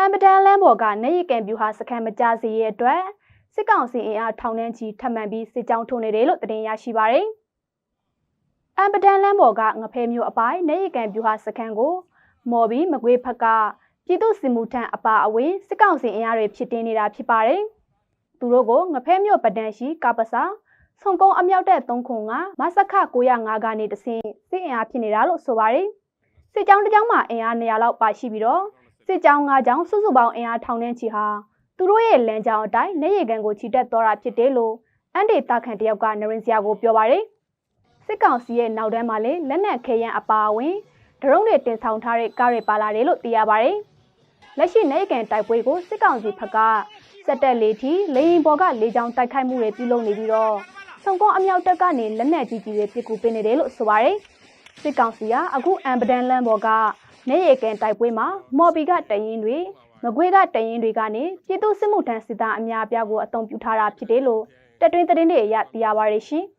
အမ်ပဒန်လမ်းပေါ်ကနေရီကန်ပြူဟာစခန်းမကြစီရဲ့အတွက်စစ်ကောင်စီအင်အားထောင်နှန်းချီထပ်မံပြီးစစ်ကြောင်းထိုးနေတယ်လို့သတင်းရရှိပါရယ်။အမ်ပဒန်လမ်းပေါ်ကငဖဲမျိုးအပိုင်းနေရီကန်ပြူဟာစခန်းကို မော်ဘီမကွေးဖက်ကပြည်သူစစ်မှုထမ်းအပါအဝင်စစ်ကောင်စီအင်အားတွေဖြစ်တင်းနေတာဖြစ်ပါတယ်။သူတို့ကိုငဖဲမျိုးပဒန်ရှိကပစာဆုံကုန်းအမြောက်တဲ့3ခုကမဆခ905ကနေတဆင့်စစ်အင်အားဖြစ်နေတာလို့ဆိုပါတယ်။စစ်ကြောင်းတစ်ကြောင်းမှာအင်အား200လောက်ပါရှိပြီးတော့ စစ်ကြောင်း၅ကြောင်းစုစုပေါင်းအင်အားထောင်နှန်းချီဟာသူတို့ရဲ့လမ်းကြောင်းအတိုင်းနေရီကန်ကိုချီတက်တော်တာဖြစ်တယ်လို့အန်ဒေတာခန်တယောက်ကနရင်စရာကိုပြောပါတယ်။စစ်ကောင်စီရဲ့နောက်တန်းမှာလည်းလက်နက်ခဲယမ်းအပါအဝင်ဒရုန်းတွေတင်ဆောင်ထားတဲ့ကားတွေပါလာတယ်လို့သိရပါတယ်။လက်ရှိနေကန်တိုက်ပွဲကိုစစ်ကောင်စီဘက်ကစက်တက်လေးထီလေရင်ပေါ်ကလေကြောင်းတိုက်ခိုက်မှုတွေပြုလုပ်နေပြီးတော့ဆုံကုန်းအမြောက်တက်ကနေလက်နက်ကြီးကြီးတွေပစ်ကူပေးနေတယ်လို့ဆိုပါတယ်။စစ်ကောင်စီကအခုအမ်ပဒန်လန်ဘော်က နေရီကန်တိုက်ပွဲမှာမော်ဘီကတရင်တွေမကွေးကတရင်တွေကနေပြည်သူစစ်မှုထမ်းစစ်သားအများအပြားကိုအုံပြုထားတာဖြစ်တယ်လို့တက်တွင်းသတင်းတွေအရသိရပါရရှင်။